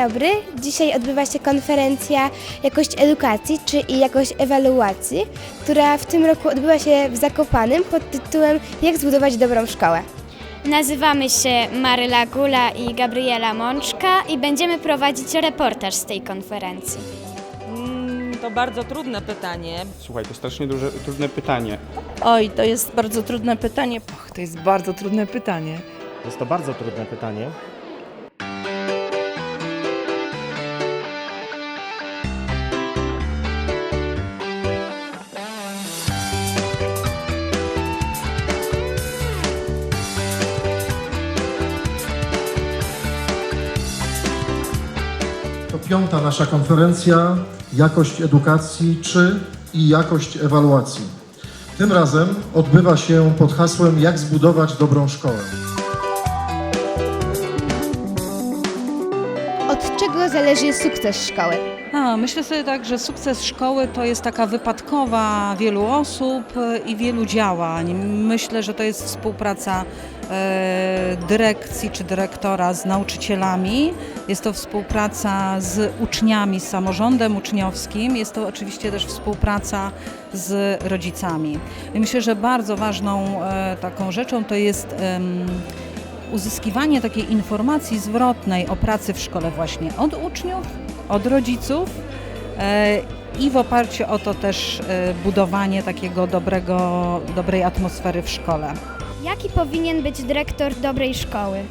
Dzień dobry. Dzisiaj odbywa się konferencja Jakość Edukacji, czy i Jakość Ewaluacji, która w tym roku odbywa się w Zakopanym pod tytułem Jak zbudować dobrą szkołę. Nazywamy się Maryla Gula i Gabriela Mączka i będziemy prowadzić reportaż z tej konferencji. Mm, To bardzo trudne pytanie. Słuchaj, to strasznie duże, trudne pytanie. Oj, to jest bardzo trudne pytanie. Och, to jest bardzo trudne pytanie. Jest to bardzo trudne pytanie. Piąta nasza konferencja Jakość edukacji czy i jakość ewaluacji. Tym razem odbywa się pod hasłem Jak zbudować dobrą szkołę. Od czego zależy sukces szkoły? A, myślę sobie tak, że sukces szkoły to jest taka wypadkowa wielu osób e, i wielu działań. Myślę, że to jest współpraca e, dyrekcji czy dyrektora z nauczycielami. Jest to współpraca z uczniami, z samorządem uczniowskim. Jest to oczywiście też współpraca z rodzicami. I myślę, że bardzo ważną e, taką rzeczą to jest uzyskiwanie takiej informacji zwrotnej o pracy w szkole właśnie od uczniów, od rodziców e, i w oparciu o to też e, budowanie takiego dobrego, dobrej atmosfery w szkole. Jaki powinien być dyrektor dobrej szkoły?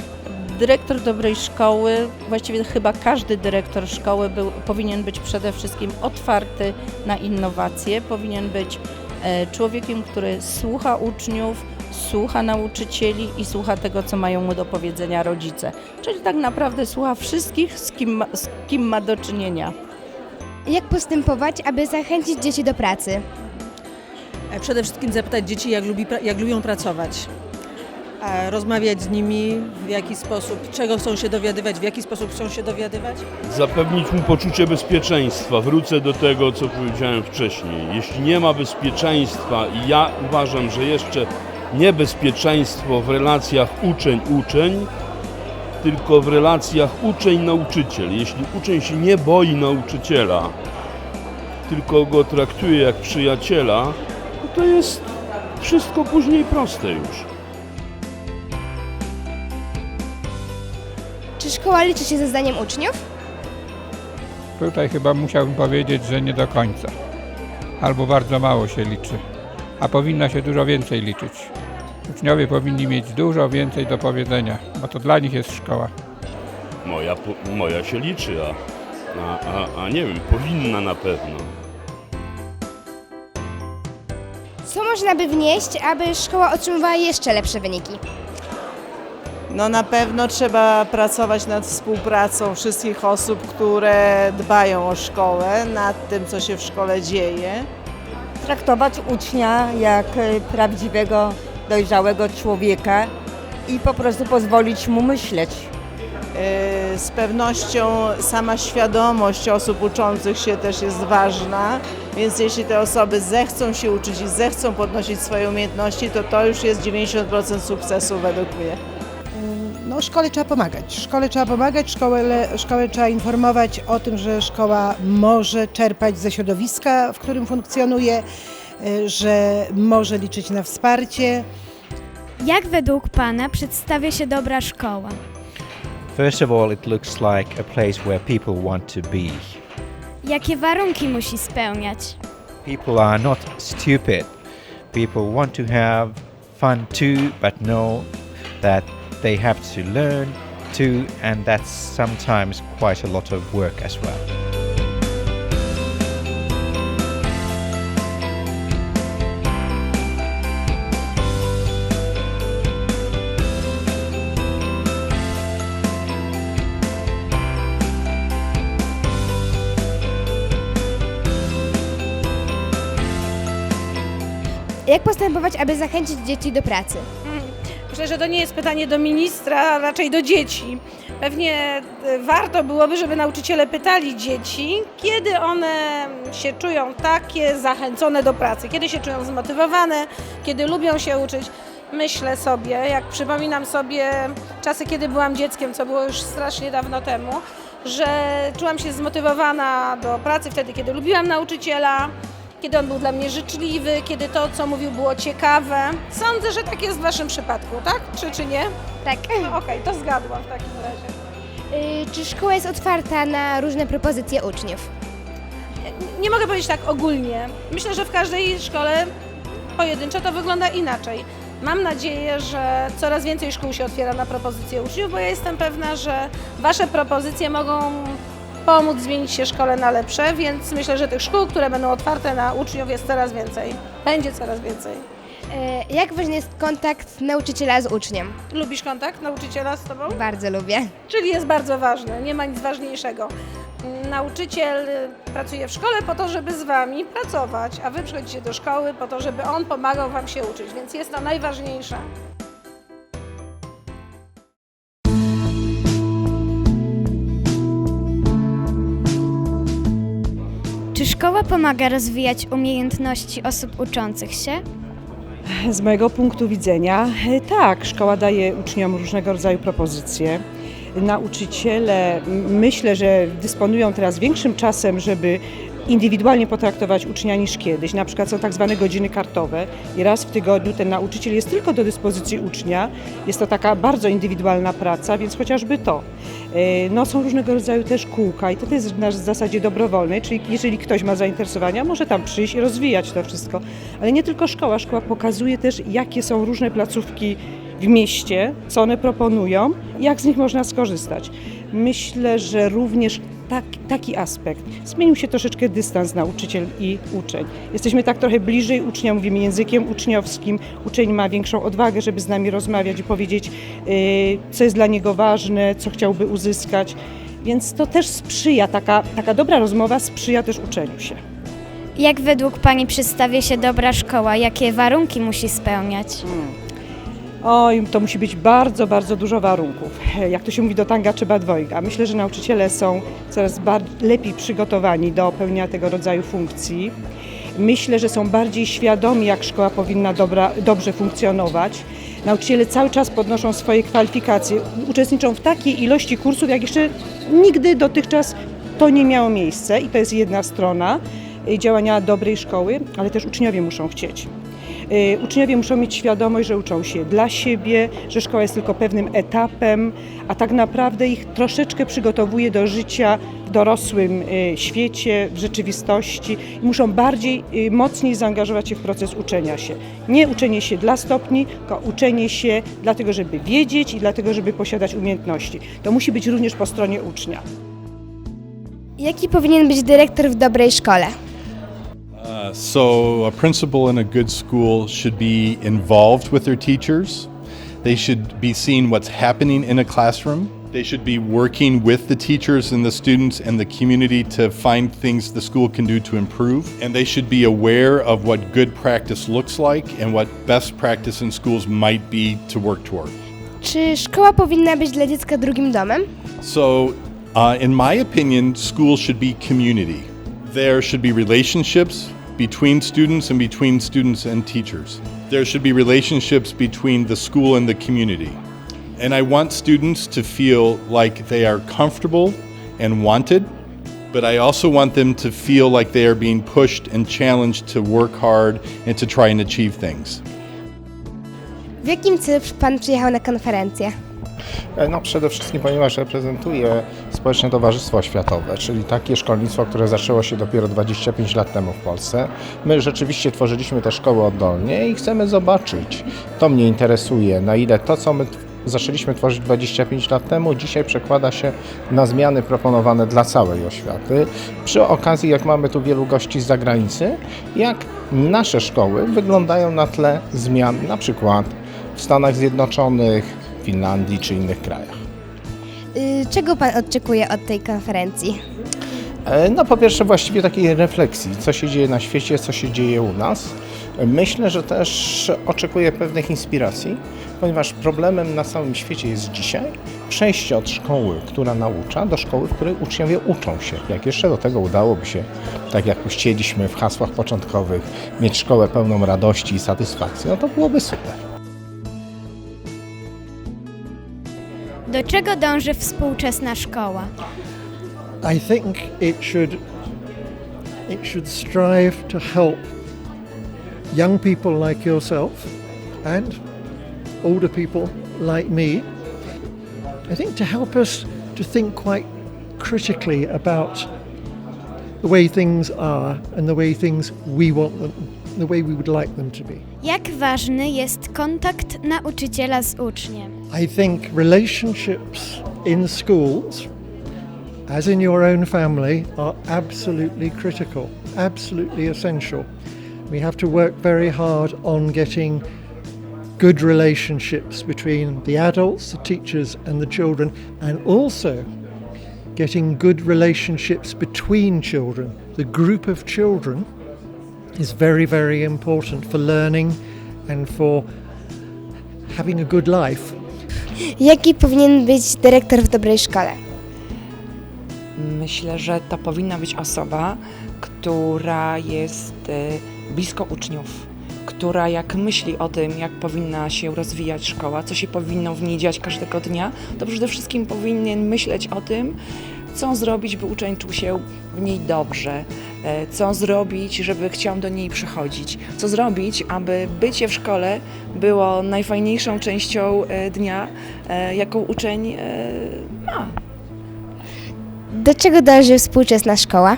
Dyrektor dobrej szkoły, właściwie chyba każdy dyrektor szkoły był, powinien być przede wszystkim otwarty na innowacje, powinien być e, człowiekiem, który słucha uczniów, słucha nauczycieli i słucha tego, co mają mu do powiedzenia rodzice. Czyli tak naprawdę słucha wszystkich, z kim ma, z kim ma do czynienia. Jak postępować, aby zachęcić dzieci do pracy? E, Przede wszystkim zapytać dzieci, jak, lubi, jak lubią pracować. Rozmawiać z nimi, w jaki sposób, czego chcą się dowiadywać, w jaki sposób chcą się dowiadywać. Zapewnić mu poczucie bezpieczeństwa. Wrócę do tego, co powiedziałem wcześniej. Jeśli nie ma bezpieczeństwa i ja uważam, że jeszcze niebezpieczeństwo w relacjach uczeń-uczeń, tylko w relacjach uczeń-nauczyciel. Jeśli uczeń się nie boi nauczyciela, tylko go traktuje jak przyjaciela, no to jest wszystko później proste już. Szkoła liczy się ze zdaniem uczniów? Tutaj chyba musiałbym powiedzieć, że nie do końca. Albo bardzo mało się liczy, a powinno się dużo więcej liczyć. Uczniowie powinni mieć dużo więcej do powiedzenia, bo to dla nich jest szkoła. Moja, moja się liczy, a, a, a, a nie wiem, powinna na pewno. Co można by wnieść, aby szkoła otrzymywała jeszcze lepsze wyniki? No na pewno trzeba pracować nad współpracą wszystkich osób, które dbają o szkołę, nad tym, co się w szkole dzieje. Traktować ucznia jak e, prawdziwego, dojrzałego człowieka i po prostu pozwolić mu myśleć. Yy, Z pewnością sama świadomość osób uczących się też jest ważna, więc jeśli te osoby zechcą się uczyć i zechcą podnosić swoje umiejętności, to to już jest 90% sukcesu według mnie. No szkole trzeba pomagać. Szkole trzeba pomagać, szkole, szkole trzeba informować o tym, że szkoła może czerpać ze środowiska, w którym funkcjonuje, e, że może liczyć na wsparcie. Jak według Pana przedstawia się dobra szkoła? First of all, it looks like a place where people want to be. Jakie warunki musi spełniać? People are not stupid. People want to have fun too, but know that they have to learn too, and that's sometimes quite a lot of work as well. Jak postępować, aby zachęcić dzieci do pracy? Myślę, że to nie jest pytanie do ministra, a raczej do dzieci. Pewnie e, warto byłoby, żeby nauczyciele pytali dzieci, kiedy one się czują takie zachęcone do pracy, kiedy się czują zmotywowane, kiedy lubią się uczyć. Myślę sobie, jak przypominam sobie czasy, kiedy byłam dzieckiem, co było już strasznie dawno temu, że czułam się zmotywowana do pracy wtedy, kiedy lubiłam nauczyciela, kiedy on był dla mnie życzliwy, kiedy to, co mówił, było ciekawe. Sądzę, że tak jest w Waszym przypadku, tak? Czy, czy nie? Tak. No, Okej, to zgadłam w takim razie. Y, Czy szkoła jest otwarta na różne propozycje uczniów? Nie mogę powiedzieć tak ogólnie. Myślę, że w każdej szkole pojedynczo to wygląda inaczej. Mam nadzieję, że coraz więcej szkół się otwiera na propozycje uczniów, bo ja jestem pewna, że Wasze propozycje mogą pomóc zmienić się szkole na lepsze, więc myślę, że tych szkół, które będą otwarte na uczniów jest coraz więcej. Będzie coraz więcej. Y, Jak ważny jest kontakt nauczyciela z uczniem? Lubisz kontakt nauczyciela z Tobą? Bardzo lubię. Czyli jest bardzo ważny, nie ma nic ważniejszego. Nauczyciel y, pracuje w szkole po to, żeby z Wami pracować, a Wy przychodzicie do szkoły po to, żeby on pomagał Wam się uczyć, więc jest to najważniejsze. Czy szkoła pomaga rozwijać umiejętności osób uczących się? Z mojego punktu widzenia, e, tak, szkoła daje uczniom różnego rodzaju propozycje. Nauczyciele myślę, że dysponują teraz większym czasem, żeby indywidualnie potraktować ucznia niż kiedyś. Na przykład są tak zwane godziny kartowe i raz w tygodniu ten nauczyciel jest tylko do dyspozycji ucznia. Jest to taka bardzo indywidualna praca, więc chociażby to. E, No, są różnego rodzaju też kółka i to jest na zasadzie dobrowolnej, czyli jeżeli ktoś ma zainteresowania, może tam przyjść i rozwijać to wszystko. Ale nie tylko szkoła, szkoła pokazuje też, jakie są różne placówki w mieście, co one proponują, jak z nich można skorzystać. Myślę, że również tak, taki aspekt. Zmienił się troszeczkę dystans nauczyciel i uczeń. Jesteśmy tak trochę bliżej ucznia, mówimy językiem uczniowskim. Uczeń ma większą odwagę, żeby z nami rozmawiać i powiedzieć, yy, co jest dla niego ważne, co chciałby uzyskać. Więc to też sprzyja, taka, taka dobra rozmowa sprzyja też uczeniu się. Jak według Pani przedstawia się dobra szkoła? Jakie warunki musi spełniać? Oj, to musi być bardzo, bardzo dużo warunków. Jak to się mówi, do tanga trzeba dwojga. Myślę, że nauczyciele są coraz lepiej przygotowani do pełnienia tego rodzaju funkcji. Myślę, że są bardziej świadomi, jak szkoła powinna dobra, dobrze funkcjonować. Nauczyciele cały czas podnoszą swoje kwalifikacje, uczestniczą w takiej ilości kursów, jak jeszcze nigdy dotychczas to nie miało miejsca i to jest jedna strona y, działania dobrej szkoły, ale też uczniowie muszą chcieć. Y, Uczniowie muszą mieć świadomość, że uczą się dla siebie, że szkoła jest tylko pewnym etapem, a tak naprawdę ich troszeczkę przygotowuje do życia w dorosłym y, świecie, w rzeczywistości i muszą bardziej, y, mocniej zaangażować się w proces uczenia się. Nie uczenie się dla stopni, tylko uczenie się dlatego, żeby wiedzieć i dlatego, żeby posiadać umiejętności. To musi być również po stronie ucznia. Jaki powinien być dyrektor w dobrej szkole? Uh, so, a principal in a good school should be involved with their teachers. They should be seeing what's happening in a classroom. They should be working with the teachers and the students and the community to find things the school can do to improve. And they should be aware of what good practice looks like and what best practice in schools might be to work toward. Czy szkoła powinna być dla dziecka drugim domem? So, uh, in my opinion, schools should be community. There should be relationships between students and between students and teachers. There should be relationships between the school and the community. And I want students to feel like they are comfortable and wanted, but I also want them to feel like they are being pushed and challenged to work hard and to try and achieve things. W jakim celu Pan przyjechał na konferencję? No przede wszystkim, ponieważ reprezentuję Społeczne Towarzystwo Oświatowe, czyli takie szkolnictwo, które zaczęło się dopiero 25 lat temu w Polsce. My rzeczywiście tworzyliśmy te szkoły oddolnie i chcemy zobaczyć, to mnie interesuje, na ile to, co my zaczęliśmy tworzyć 25 lat temu, dzisiaj przekłada się na zmiany proponowane dla całej oświaty. Przy okazji, jak mamy tu wielu gości z zagranicy, jak nasze szkoły wyglądają na tle zmian, na przykład w Stanach Zjednoczonych, Finlandii czy innych krajach. Y, Czego Pan oczekuje od tej konferencji? E, No po pierwsze właściwie takiej refleksji, co się dzieje na świecie, co się dzieje u nas. Myślę, że też oczekuję pewnych inspiracji, ponieważ problemem na całym świecie jest dzisiaj przejście od szkoły, która naucza, do szkoły, w której uczniowie uczą się. Jak jeszcze do tego udałoby się, tak jak chcieliśmy w hasłach początkowych, mieć szkołę pełną radości i satysfakcji, no to byłoby super. Do czego dąży współczesna szkoła? I think it should it should strive to help young people like yourself and older people like me. I think to help us to think quite critically about the way things are and the way things we want them, the way we would like them to be. Jak ważny jest kontakt nauczyciela z uczniem? I think relationships in schools, as in your own family, are absolutely critical, absolutely essential. We have to work very hard on getting good relationships between the adults, the teachers, and the children, and also getting good relationships between children. The group of children is very, very important for learning and for having a good life. Jaki powinien być dyrektor w dobrej szkole? Myślę, że to powinna być osoba, która jest e, blisko uczniów, która jak myśli o tym, jak powinna się rozwijać szkoła, co się powinno w niej dziać każdego dnia, to przede wszystkim powinien myśleć o tym, co zrobić, by uczeń czuł się w niej dobrze, e, co zrobić, żeby chciał do niej przychodzić, co zrobić, aby bycie w szkole było najfajniejszą częścią e, dnia, e, jaką uczeń ma. Do czego dąży współczesna szkoła?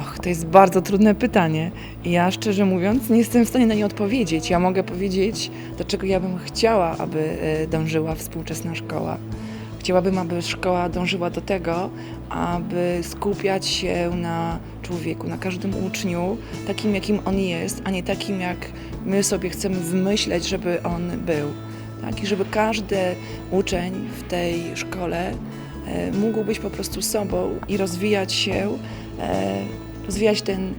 Och, to jest bardzo trudne pytanie. Ja szczerze mówiąc nie jestem w stanie na nie odpowiedzieć. Ja mogę powiedzieć, do czego ja bym chciała, aby dążyła współczesna szkoła. Chciałabym, aby szkoła dążyła do tego, aby skupiać się na człowieku, na każdym uczniu, takim jakim on jest, a nie takim jak my sobie chcemy wymyśleć, żeby on był. Tak? I żeby każdy uczeń w tej szkole e, mógł być po prostu sobą i rozwijać się, e, rozwijać ten,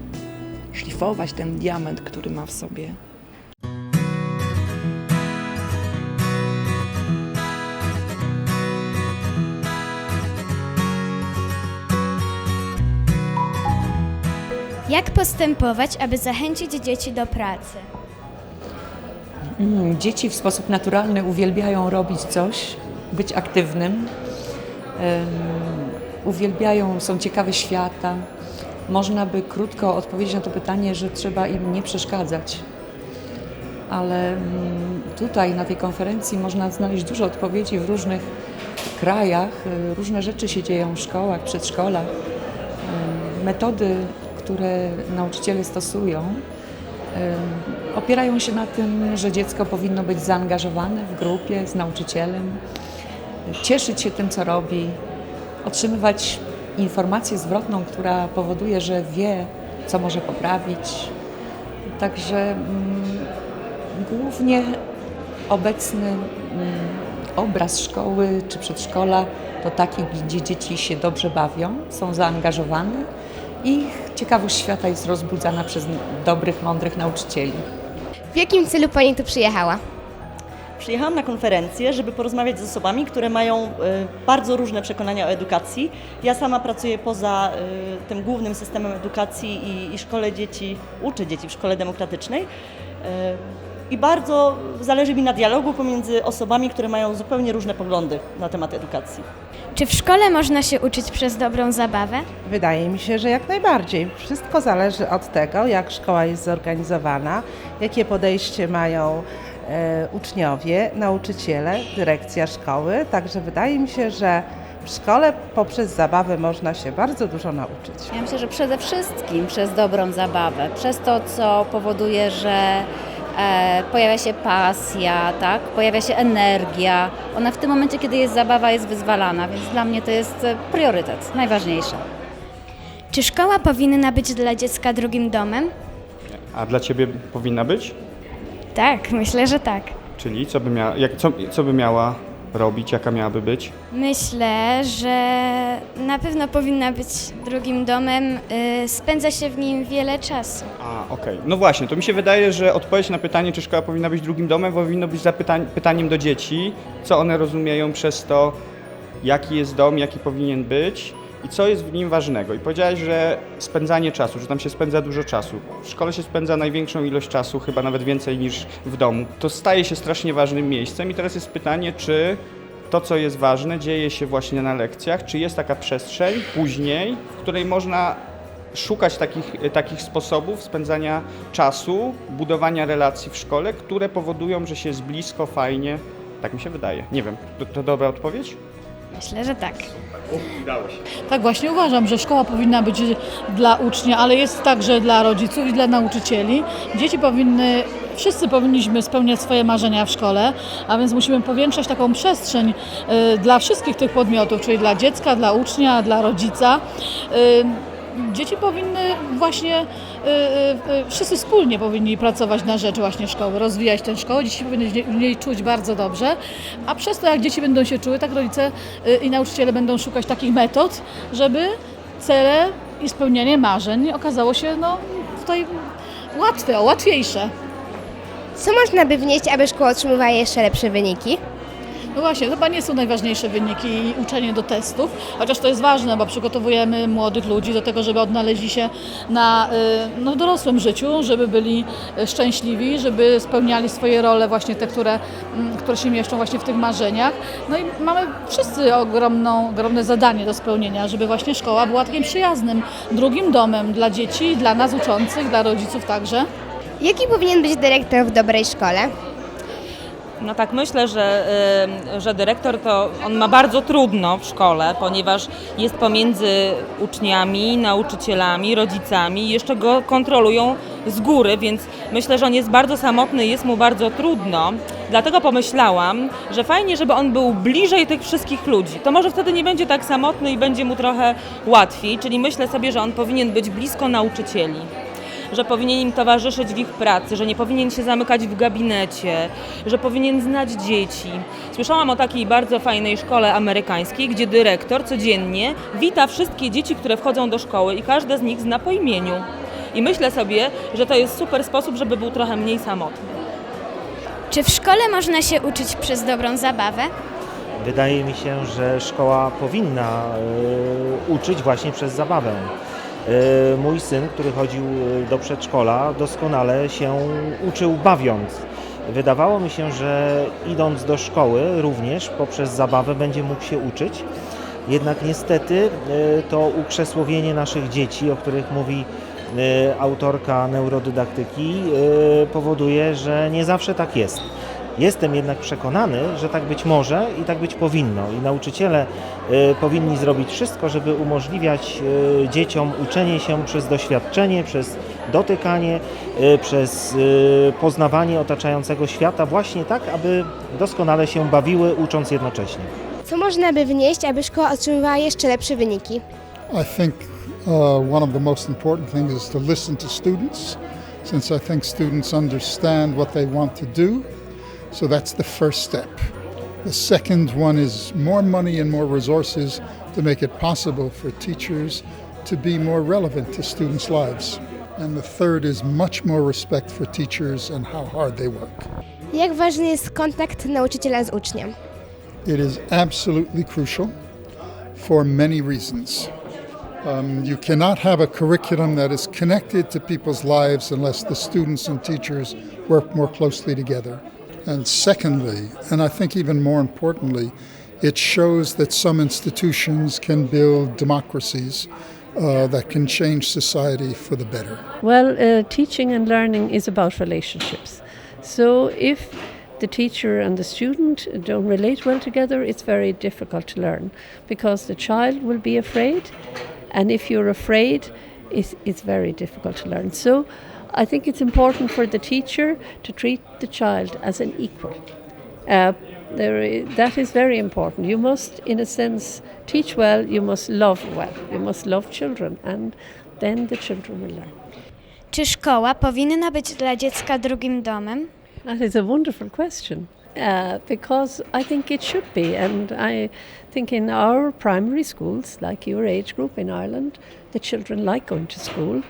szlifować ten diament, który ma w sobie. Jak postępować, aby zachęcić dzieci do pracy? Mm, Dzieci w sposób naturalny uwielbiają robić coś, być aktywnym. Uwielbiają, są ciekawe świata. Można by krótko odpowiedzieć na to pytanie, że trzeba im nie przeszkadzać. Ale mm, tutaj na tej konferencji można znaleźć dużo odpowiedzi w różnych krajach. Różne rzeczy się dzieją w szkołach, przedszkolach. Metody, które nauczyciele stosują, opierają się na tym, że dziecko powinno być zaangażowane w grupie z nauczycielem, cieszyć się tym, co robi, otrzymywać informację zwrotną, która powoduje, że wie, co może poprawić. Także mm, głównie obecny mm, obraz szkoły czy przedszkola to taki, gdzie dzieci się dobrze bawią, są zaangażowane ich ciekawość świata jest rozbudzana przez dobrych, mądrych nauczycieli. W jakim celu Pani tu przyjechała? Przyjechałam na konferencję, żeby porozmawiać z osobami, które mają y, bardzo różne przekonania o edukacji. Ja sama pracuję poza y, tym głównym systemem edukacji i, i szkole dzieci, uczę dzieci w szkole demokratycznej. I bardzo zależy mi na dialogu pomiędzy osobami, które mają zupełnie różne poglądy na temat edukacji. Czy w szkole można się uczyć przez dobrą zabawę? Wydaje mi się, że jak najbardziej. Wszystko zależy od tego, jak szkoła jest zorganizowana, jakie podejście mają e, uczniowie, nauczyciele, dyrekcja szkoły. Także wydaje mi się, że w szkole poprzez zabawę można się bardzo dużo nauczyć. Ja myślę, że przede wszystkim przez dobrą zabawę, przez to, co powoduje, że pojawia się pasja, tak? pojawia się energia. Ona w tym momencie, kiedy jest zabawa, jest wyzwalana, więc dla mnie to jest e, priorytet, najważniejsze. Czy szkoła powinna być dla dziecka drugim domem? A dla ciebie powinna być? Tak, myślę, że tak. Czyli co by, mia- jak, co, co by miała robić, jaka miałaby być? Myślę, że na pewno powinna być drugim domem. y, Spędza się w nim wiele czasu. A, okej. No właśnie, to mi się wydaje, że odpowiedź na pytanie, czy szkoła powinna być drugim domem, powinno być zapytań, pytaniem do dzieci, co one rozumieją przez to, jaki jest dom, jaki powinien być i co jest w nim ważnego. I powiedziałaś, że spędzanie czasu, że tam się spędza dużo czasu. W szkole się spędza największą ilość czasu, chyba nawet więcej niż w domu. To staje się strasznie ważnym miejscem i teraz jest pytanie, czy to, co jest ważne, dzieje się właśnie na lekcjach, czy jest taka przestrzeń później, w której można szukać takich, takich sposobów spędzania czasu, budowania relacji w szkole, które powodują, że się jest blisko, fajnie. Tak mi się wydaje. Nie wiem, to, to dobra odpowiedź? Myślę, że tak. Udało się. Tak właśnie uważam, że szkoła powinna być dla ucznia, ale jest także dla rodziców i dla nauczycieli. Dzieci powinny, wszyscy powinniśmy spełniać swoje marzenia w szkole, a więc musimy powiększać taką przestrzeń y, dla wszystkich tych podmiotów, czyli dla dziecka, dla ucznia, dla rodzica. Dzieci powinny właśnie, y, y, y, wszyscy wspólnie powinni pracować na rzecz właśnie szkoły, rozwijać tę szkołę. Dzieci powinny w niej czuć bardzo dobrze, a przez to jak dzieci będą się czuły, tak rodzice i nauczyciele będą szukać takich metod, żeby cele i spełnianie marzeń okazało się no, tutaj łatwe, łatwiejsze. Co można by wnieść, aby szkoła otrzymywała jeszcze lepsze wyniki? No właśnie, chyba nie są najważniejsze wyniki i uczenie do testów, chociaż to jest ważne, bo przygotowujemy młodych ludzi do tego, żeby odnaleźli się na, y, no, dorosłym życiu, żeby byli y, szczęśliwi, żeby spełniali swoje role właśnie te, które, mm, które się mieszczą właśnie w tych marzeniach. No i mamy wszyscy ogromną, ogromne zadanie do spełnienia, żeby właśnie szkoła była takim przyjaznym drugim domem dla dzieci, dla nas uczących, dla rodziców także. Jaki powinien być dyrektor w dobrej szkole? No tak, myślę, że, y, że dyrektor to on ma bardzo trudno w szkole, ponieważ jest pomiędzy uczniami, nauczycielami, rodzicami jeszcze go kontrolują z góry, więc myślę, że on jest bardzo samotny jest mu bardzo trudno. Dlatego pomyślałam, że fajnie, żeby on był bliżej tych wszystkich ludzi. To może wtedy nie będzie tak samotny i będzie mu trochę łatwiej, czyli myślę sobie, że on powinien być blisko nauczycieli że powinien im towarzyszyć w ich pracy, że nie powinien się zamykać w gabinecie, że powinien znać dzieci. Słyszałam o takiej bardzo fajnej szkole amerykańskiej, gdzie dyrektor codziennie wita wszystkie dzieci, które wchodzą do szkoły i każde z nich zna po imieniu. I myślę sobie, że to jest super sposób, żeby był trochę mniej samotny. Czy w szkole można się uczyć przez dobrą zabawę? Wydaje mi się, że szkoła powinna y, uczyć właśnie przez zabawę. Y, Mój syn, który chodził y, do przedszkola, doskonale się uczył bawiąc. Wydawało mi się, że idąc do szkoły również poprzez zabawę będzie mógł się uczyć. Jednak niestety y, to ukrzesłowienie naszych dzieci, o których mówi autorka neurodydaktyki, powoduje, że nie zawsze tak jest. Jestem jednak przekonany, że tak być może i tak być powinno. I nauczyciele y, powinni zrobić wszystko, żeby umożliwiać y, dzieciom uczenie się przez doświadczenie, przez dotykanie, y, przez y, poznawanie otaczającego świata, właśnie tak, aby doskonale się bawiły, ucząc jednocześnie. Co można by wnieść, aby szkoła otrzymywała jeszcze lepsze wyniki? I think uh, one of the most important things is to listen to students, since I think students understand what they want to do. So that's the first step. The second one is more money and more resources to make it possible for teachers to be more relevant to students' lives. And the third is much more respect for teachers and how hard they work. Jak ważny jest kontakt nauczyciela z uczniem? It is absolutely crucial for many reasons. Um, you cannot have a curriculum that is connected to people's lives unless the students and teachers work more closely together. And secondly, and I think even more importantly, it shows that some institutions can build democracies uh, that can change society for the better. Well, uh, teaching and learning is about relationships. So if the teacher and the student don't relate well together, it's very difficult to learn because the child will be afraid, and if you're afraid, it's, it's very difficult to learn. So I think it's important for the teacher to treat the child as an equal. Uh, that is very important. You must, in a sense, teach well, you must love well, you must love children, and then the children will learn. Czy szkoła powinna być dla dziecka drugim domem? That is a wonderful question. Uh, because I think it should be, and I think in our primary schools, like your age group in Ireland, the children like going to school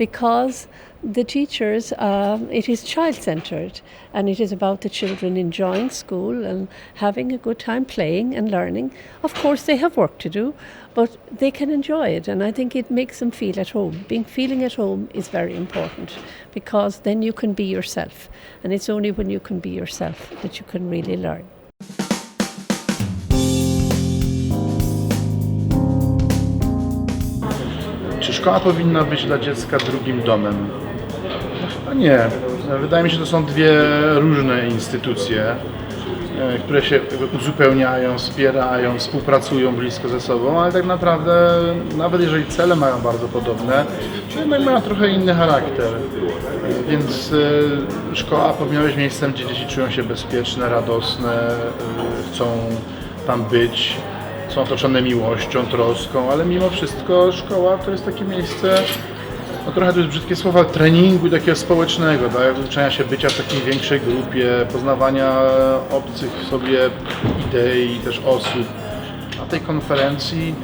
because the teachers, uh, it is child centered and it is about the children enjoying school and having a good time playing and learning. Of course, they have work to do, but they can enjoy it, and I think it makes them feel at home. Being feeling at home is very important because then you can be yourself, and it's only when you can be yourself that you can really learn. Czy szkoła powinna być dla dziecka drugim domem? No nie. Wydaje mi się, że to są dwie różne instytucje, e, które się uzupełniają, wspierają, współpracują blisko ze sobą, ale tak naprawdę, nawet jeżeli cele mają bardzo podobne, to jednak mają trochę inny charakter. Więc e, szkoła powinna być miejscem, gdzie dzieci czują się bezpieczne, radosne, e, chcą tam być, są otoczone miłością, troską, ale mimo wszystko szkoła to jest takie miejsce, no trochę to jest brzydkie słowa, treningu takiego społecznego, tak? uczenia się bycia w takiej większej grupie, poznawania obcych sobie idei, też osób. Na tej konferencji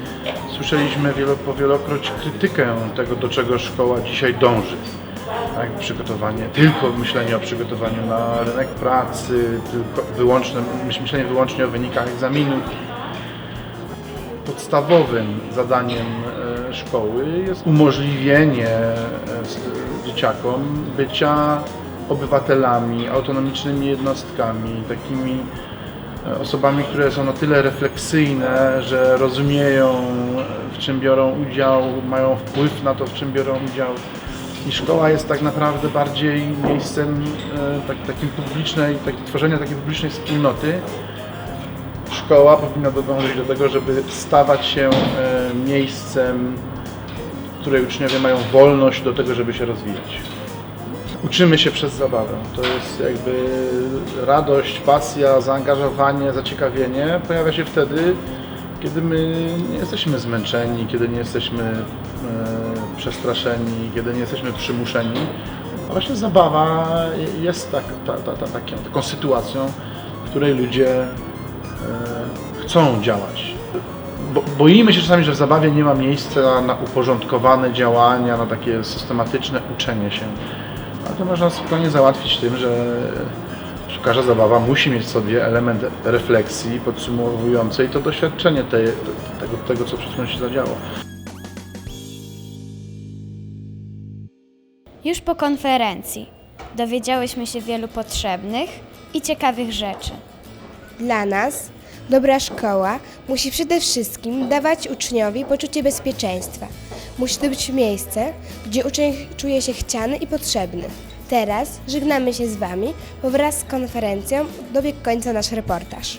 słyszeliśmy wielo, powielokroć krytykę tego, do czego szkoła dzisiaj dąży. Tak? Przygotowanie, tylko myślenie o przygotowaniu na rynek pracy, tylko wyłączne, myślenie wyłącznie o wynikach egzaminów. Podstawowym zadaniem e, szkoły jest umożliwienie e, dzieciakom bycia obywatelami, autonomicznymi jednostkami, takimi e, osobami, które są na tyle refleksyjne, że rozumieją, w czym biorą udział, mają wpływ na to, w czym biorą udział. I szkoła jest tak naprawdę bardziej miejscem e, tak, takim publicznej, tak, tworzenia takiej publicznej wspólnoty, szkoła powinna dążyć do tego, żeby stawać się miejscem, w której uczniowie mają wolność do tego, żeby się rozwijać. Uczymy się przez zabawę. To jest jakby radość, pasja, zaangażowanie, zaciekawienie pojawia się wtedy, kiedy my nie jesteśmy zmęczeni, kiedy nie jesteśmy e, przestraszeni, kiedy nie jesteśmy przymuszeni. A właśnie zabawa jest tak, ta, ta, ta, taką, taką sytuacją, w której ludzie e, chcą działać. Bo, boimy się czasami, że w zabawie nie ma miejsca na uporządkowane działania, na takie systematyczne uczenie się. Ale to można spokojnie załatwić tym, że każda zabawa musi mieć w sobie element refleksji podsumowującej to doświadczenie tej, tego, tego, co przed chwilą się zadziało. Już po konferencji dowiedziałyśmy się wielu potrzebnych i ciekawych rzeczy. Dla nas dobra szkoła musi przede wszystkim dawać uczniowi poczucie bezpieczeństwa. Musi to być miejsce, gdzie uczeń czuje się chciany i potrzebny. Teraz żegnamy się z Wami, bo wraz z konferencją dobiegł końca nasz reportaż.